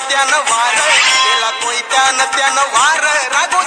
त्यानं वार त्याला कोयत्यानं त्यानं वार रागो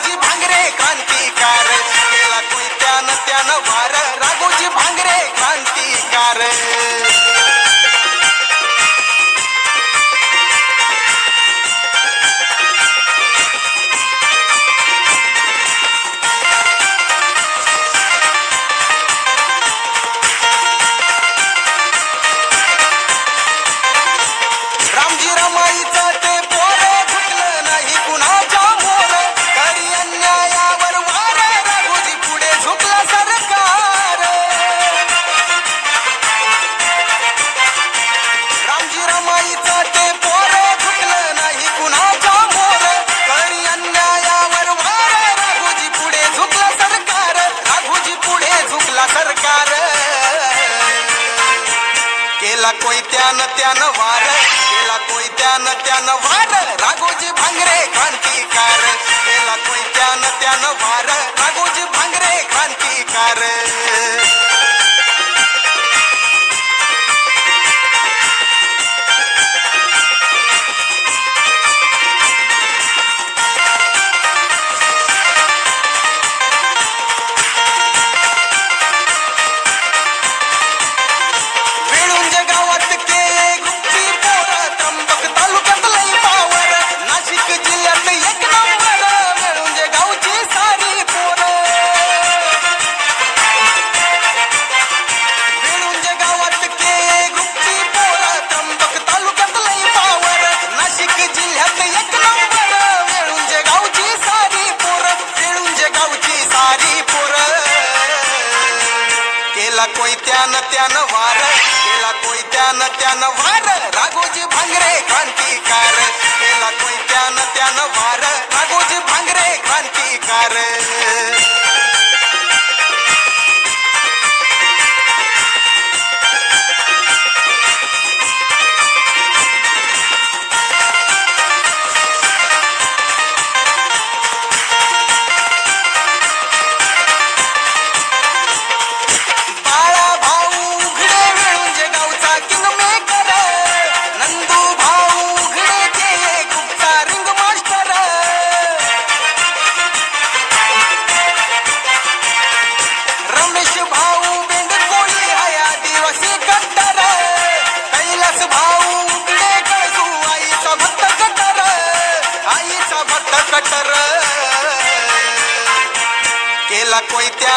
कोयत्यान त्यान वार केला कोयत्यान त्यान वार. राघोजी भांगरे क्रांतिकार केला कोयत्यान त्यान वार. राघोजी भांगरे क्रांतिकार.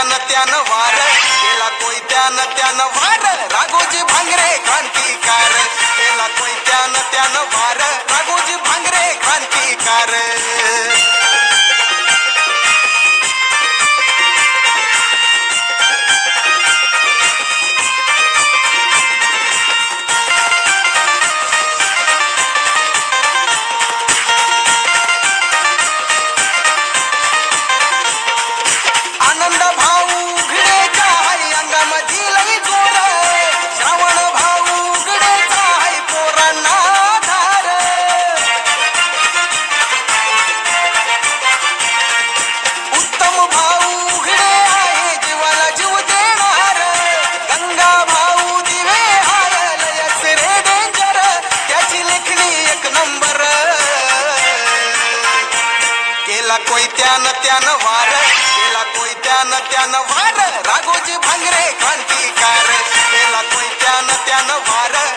ಧ್ಯಾನ ಧ್ಯಾನ त्यान त्यान वार. केला कोई त्यान त्यान वार. राघोजी भांगरे क्रांतिकार. केला कोई त्यान त्यान वार.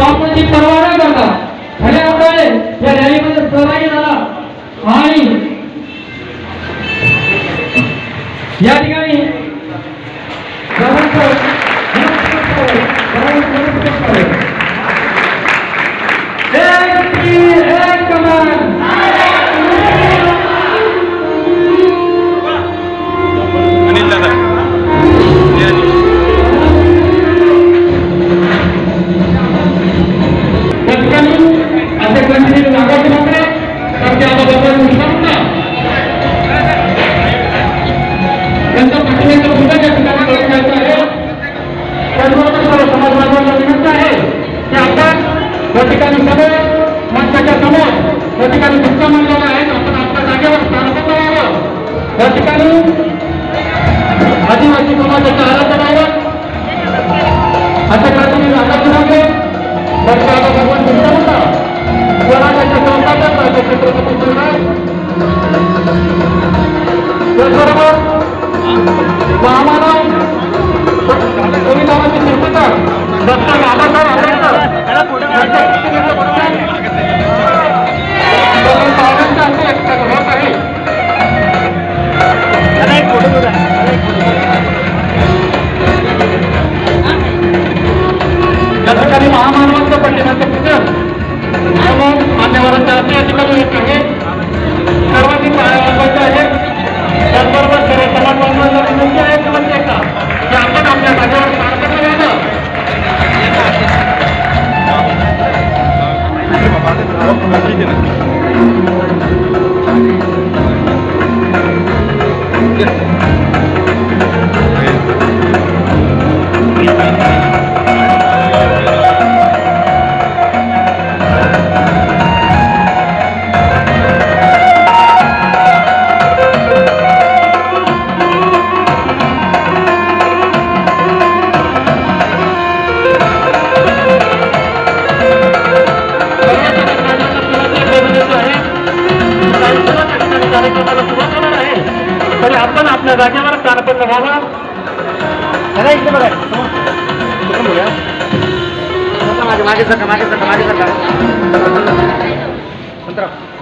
बापूंची परवा न करता खऱ्या अर्थाने या रॅलीमध्ये सहभागी झाला. आणि या ठिकाणी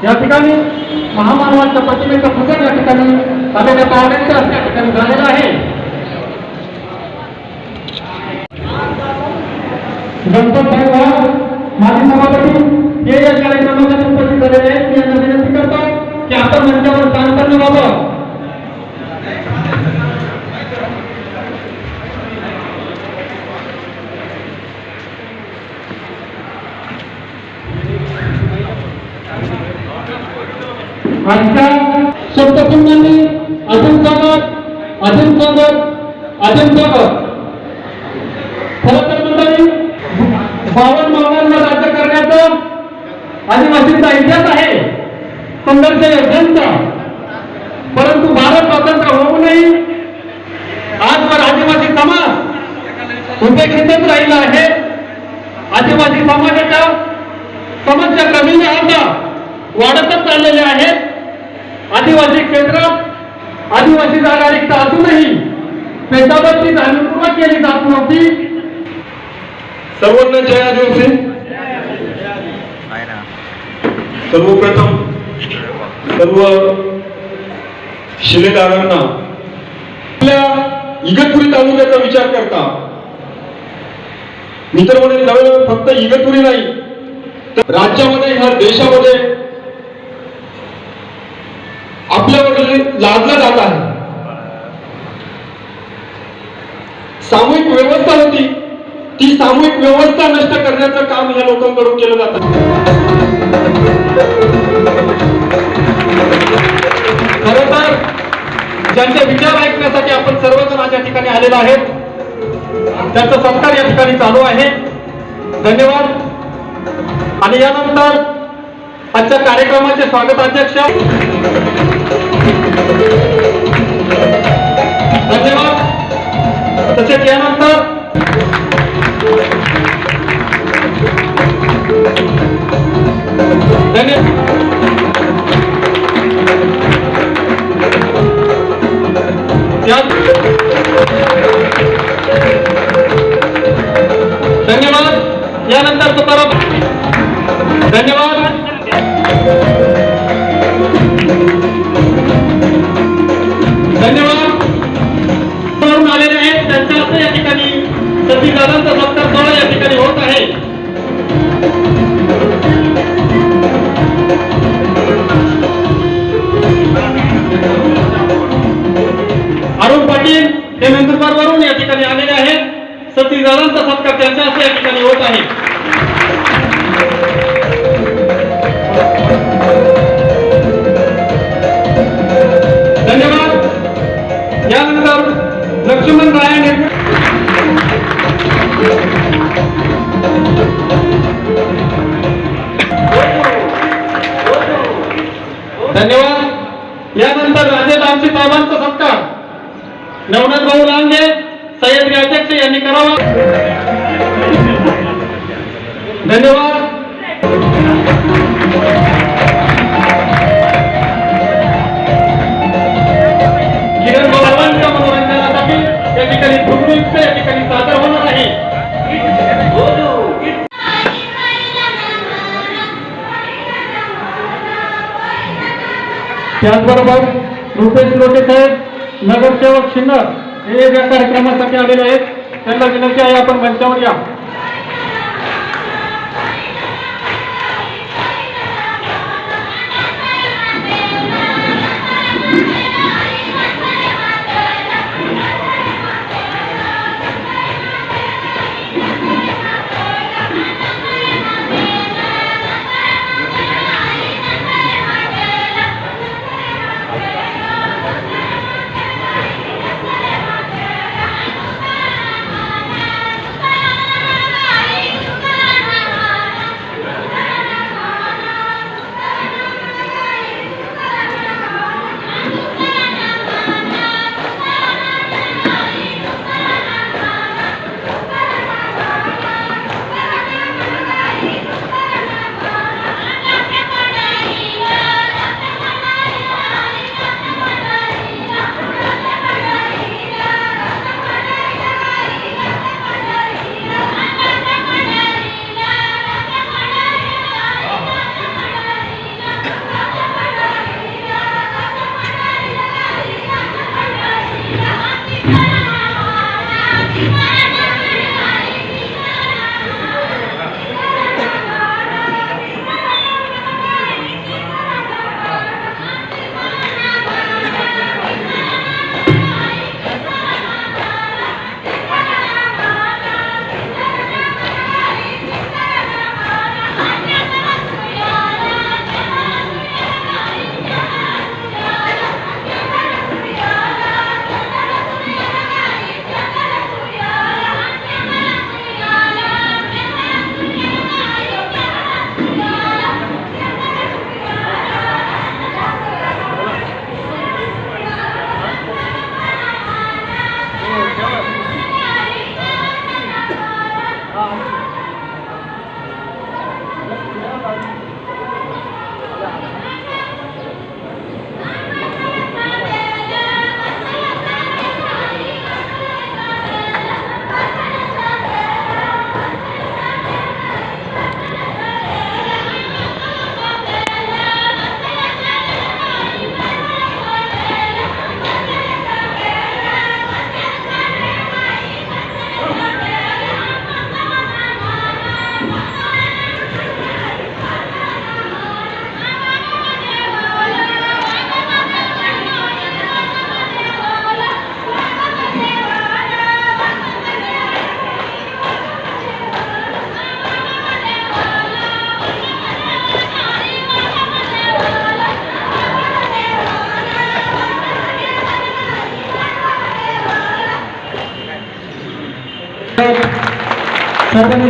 या ठिकाणी महामानवाच्या प्रतिमेचं पूजन या ठिकाणी आलेल्या पाहुण्यांच्या या ठिकाणी झालेलं आहे. गणपत साहेब माजी सभापती हे या कार्यक्रमाच्या आजच्या सप्तकुंडांनी अजून सांगत अजून सांगत अजून सांगत. खरं तर मंडळी बावन मावळांना राज्य करण्याचा आदिवासींचा इतिहास आहे. संघर्ष योद्ध्यांचा परंतु भारत स्वतंत्र होऊ नये. आजवर आदिवासी समाज उपेक्षितच राहिला आहे. आदिवासी समाजाच्या समस्या कमी न होता वाढतच चाललेल्या आहेत. आदिवासी केंद्र आदिवासी जागा रिक्त असूनही पेशावरची जाणीवपूर्वक केली जात नव्हती. सर्वांना जय आदिवासी. सर्वप्रथम सर्व शिलेदारांना आपल्या इगतपुरी तालुक्याचा विचार करता. मी तर म्हणेन फक्त इगतपुरी नाही तर राज्यामध्ये ह्या देशामध्ये लादला जात आहे. सामूहिक व्यवस्था होती. ती सामूहिक व्यवस्था नष्ट करण्याचं काम या लोकांकडून केलं जातं खरं तर ज्यांचे विचार ऐकण्यासाठी आपण सर्वजण आज या ठिकाणी आलेलो आहेत. त्यांचा सत्कार या ठिकाणी चालू आहे. धन्यवाद. आणि यानंतर आजच्या कार्यक्रमाचे स्वागताध्यक्ष धन्यवाद. तसेच यानंतर धन्यवाद. धन्यवाद यानंतर तुकाराम धन्यवाद. Gracias. यानंतर राजे दामशी साहेबांचा सत्कार नवनाथ भाऊ लांगे सह्याद्री अध्यक्ष यांनी करावा धन्यवाद किरण भावांच्या मनोरंजनासाठी या ठिकाणी फुटबॉलचं या ठिकाणी सादर होणार आहे त्याचबरोबर रुपेश लोटे साहेब नगरसेवक शिन्नर हे या कार्यक्रमासाठी आलेले आहेत. त्यांना विनंती आहे आपण मंचावर या.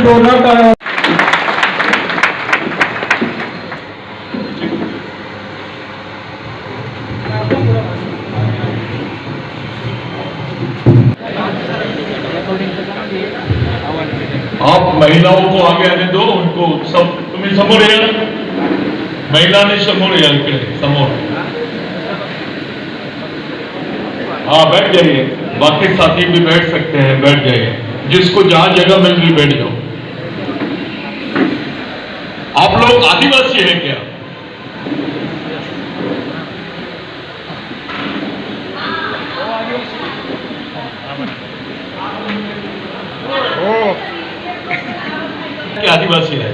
टाळ्या आप महिलाओं को आगे आने दो, उनको सब, तुम्ही समोर या महिलांनी समोर या इकडे समोर। हाँ बैठ जाइए। बाकी साथी भी बैठ सकते हैं, बैठ जाइए। जिसको जहाँ जगह मिल रही, बैठ जाओ। लोग आदिवासी हैं. क्या हो. आदिवासी है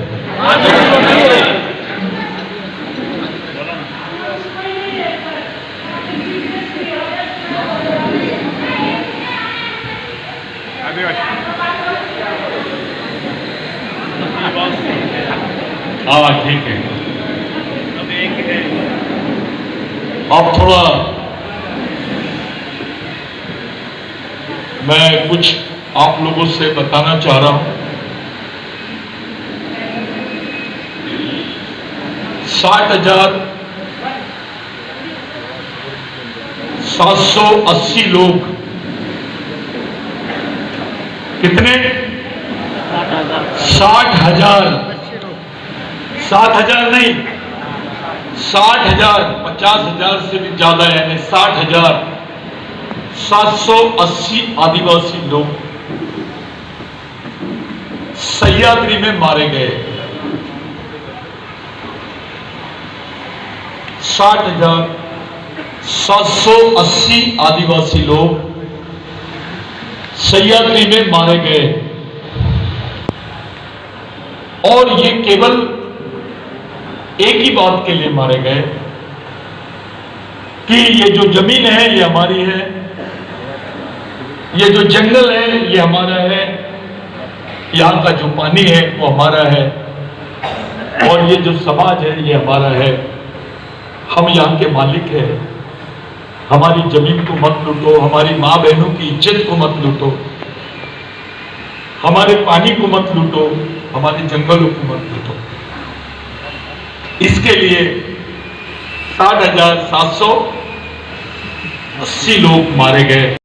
आप लोगों से बताना चाह रहा हूँ। साठ हज़ार सात सौ अस्सी लोग। कितने? साठ हज़ार। साठ हज़ार नहीं। साठ हज़ार, पचास हज़ार से भी ज़्यादा यानी साठ हज़ार सात सौ अस्सी आदिवासी लोग। सह्याद्री में मारे गए। साठ हज़ार सात सौ अस्सी आदिवासी लोग सह्याद्री में मारे गए। और ये केवल एक ही बात के लिए मारे गए कि ये जो ज़मीन है, ये हमारी है, ये जो जंगल है, ये हमारा है। यहाँ का जो पानी है, वो हमारा है। और ये जो समाज है, ये हमारा है। हम यहाँ के मालिक हैं। हमारी ज़मीन को मत लूटो, हमारी माँ बहनों की इज़्ज़त को मत लूटो। हमारे पानी को मत लूटो, हमारे जंगलों को मत लूटो। इसके लिए साठ हज़ार सात सौ अस्सी लोग मारे गए।